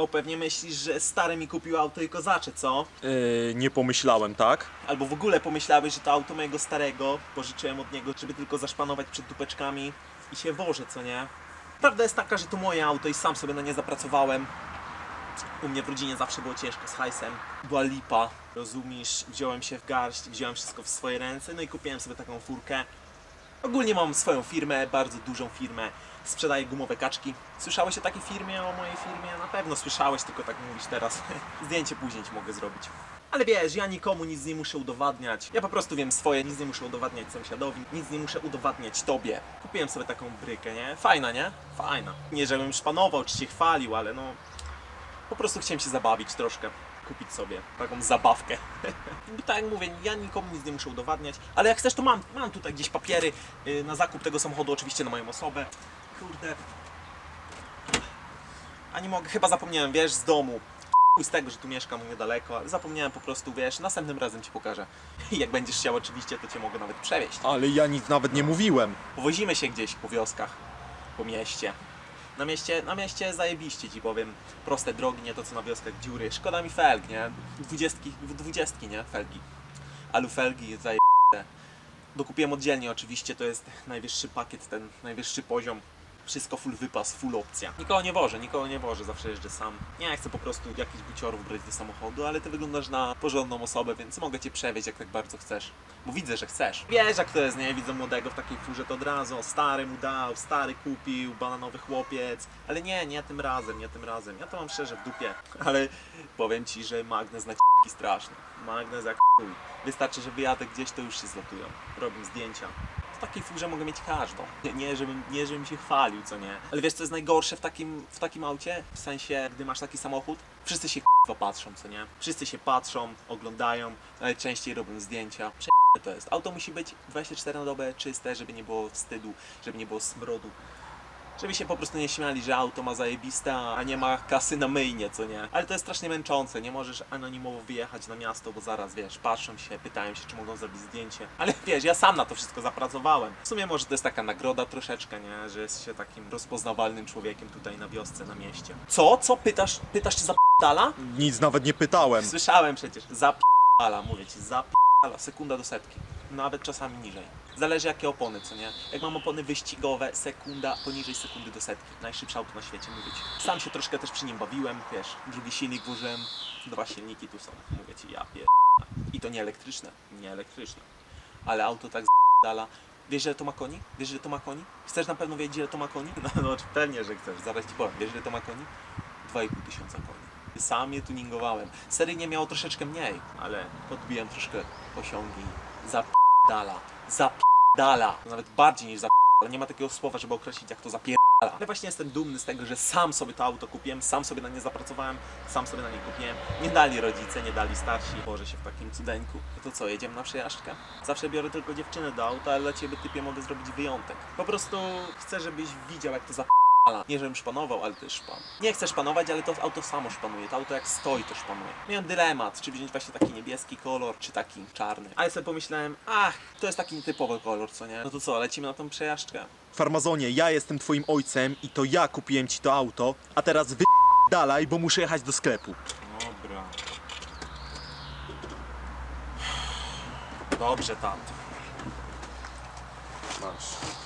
O, pewnie myślisz, że stary mi kupił auto i kozacze, co? Yy, nie pomyślałem, tak? Albo w ogóle pomyślałeś, że to auto mojego starego pożyczyłem od niego, żeby tylko zaszpanować przed dupeczkami i się wożę, co nie? Prawda jest taka, że to moje auto i sam sobie na nie zapracowałem. U mnie w rodzinie zawsze było ciężko z hajsem. Była lipa, rozumiesz? Wziąłem się w garść, wziąłem wszystko w swoje ręce, no i kupiłem sobie taką furkę. Ogólnie mam swoją firmę, bardzo dużą firmę. Sprzedaję gumowe kaczki. Słyszałeś o takiej firmie, o mojej firmie? Na pewno słyszałeś, tylko tak mówisz teraz. Zdjęcie później ci mogę zrobić. Ale wiesz, ja nikomu nic nie muszę udowadniać. Ja po prostu wiem swoje, nic nie muszę udowadniać sąsiadowi, nic nie muszę udowadniać tobie. Kupiłem sobie taką brykę, nie? Fajna, nie? Fajna. Nie, żebym szpanował czy się chwalił, ale no... Po prostu chciałem się zabawić troszkę. Kupić sobie taką zabawkę. Tak jak mówię, ja nikomu nic nie muszę udowadniać, ale jak chcesz, to mam, mam tutaj gdzieś papiery yy, na zakup tego samochodu, oczywiście na moją osobę. Kurde. A nie mogę, chyba zapomniałem, wiesz, z domu. Chuj z tego, że tu mieszkam niedaleko, ale zapomniałem po prostu, wiesz, następnym razem ci pokażę. I jak będziesz chciał oczywiście, to cię mogę nawet przewieźć. Ale ja nic nawet nie mówiłem. Powozimy się gdzieś po wioskach, po mieście. Na mieście, na mieście zajebiście ci powiem. Proste drogi, nie to co na wioskach dziury. Szkoda mi felg, nie? Dwudziestki, dwudziestki, nie? Felgi. Alu felgi zajebiste. Dokupiłem oddzielnie oczywiście, to jest najwyższy pakiet, ten najwyższy poziom. Wszystko full wypas, full opcja. Nikogo nie wożę, nikogo nie wożę, zawsze jeżdżę sam. Nie chcę po prostu jakichś buciorów brać do samochodu, ale ty wyglądasz na porządną osobę, więc mogę cię przewieźć jak tak bardzo chcesz. Bo widzę, że chcesz. Wiesz jak to jest, nie? Widzę młodego w takiej furze, to od razu stary mu dał, stary kupił, bananowy chłopiec. Ale nie, nie tym razem, nie tym razem. Ja to mam szczerze w dupie. Ale powiem ci, że magnes na c***ki straszny. Magnes jak chuj. Wystarczy, że wyjadę gdzieś, to już się zlatują. Robią zdjęcia. Takiej furze mogę mieć każdą. Nie, nie, żebym, nie żebym się chwalił, co nie. Ale wiesz, co jest najgorsze w takim, w takim aucie? W sensie, gdy masz taki samochód, wszyscy się k***wa patrzą, co nie? Wszyscy się patrzą, oglądają, najczęściej robią zdjęcia. Prze- to jest. Auto musi być 24 na dobę czyste, żeby nie było wstydu, żeby nie było smrodu. Żeby się po prostu nie śmiali, że auto ma zajebista, a nie ma kasy na myjnie, co nie? Ale to jest strasznie męczące, nie możesz anonimowo wyjechać na miasto, bo zaraz, wiesz, patrzą się, pytają się, czy mogą zrobić zdjęcie. Ale wiesz, ja sam na to wszystko zapracowałem. W sumie może to jest taka nagroda troszeczkę, nie? Że jest się takim rozpoznawalnym człowiekiem tutaj na wiosce, na mieście. Co? Co? Pytasz, pytasz czy zap***dala? Nic nawet nie pytałem. Słyszałem przecież, zap***dala, mówię ci, zap***dala, sekunda do setki. Nawet czasami niżej. Zależy jakie opony, co nie? Jak mam opony wyścigowe, sekunda, poniżej sekundy do setki. Najszybsze auto na świecie, mówię ci. Sam się troszkę też przy nim bawiłem, wiesz, drugi silnik włożyłem, dwa silniki tu są, mówię ci, ja pier... I to nie elektryczne, nie elektryczne. Ale auto tak dala. Wiesz, że to ma koni? Wiesz, że to ma koni? Chcesz na pewno wiedzieć, ile to ma koni? No, no pewnie, że chcesz, zaraz ci powiem. Wiesz, ile to ma koni? 2,5 tysiąca koni. Sam je tuningowałem. Seryjnie miało troszeczkę mniej, ale podbiłem troszkę osiągi. Zapierdala. Zapierdala. Nawet bardziej niż zapierdala. Nie ma takiego słowa, żeby określić jak to zapierdala. Ale właśnie jestem dumny z tego, że sam sobie to auto kupiłem, sam sobie na nie zapracowałem, sam sobie na nie kupiłem. Nie dali rodzice, nie dali starsi. Boże się w takim cudeńku. No to co, jedziemy na przejażdżkę? Zawsze biorę tylko dziewczynę do auta, ale dla ciebie typie mogę zrobić wyjątek. Po prostu chcę, żebyś widział jak to zapierdala. Nie żebym szpanował, ale to jest szpan. Nie chcę szpanować, ale to auto samo szpanuje. To auto jak stoi, to szpanuje. Miałem dylemat, czy wziąć właśnie taki niebieski kolor, czy taki czarny. Ale sobie pomyślałem, ach, to jest taki nietypowy kolor, co nie? No to co, lecimy na tą przejażdżkę. Farmazonie, ja jestem twoim ojcem i to ja kupiłem ci to auto, a teraz wy dalej, bo muszę jechać do sklepu. Dobra. Dobrze, tato. Masz.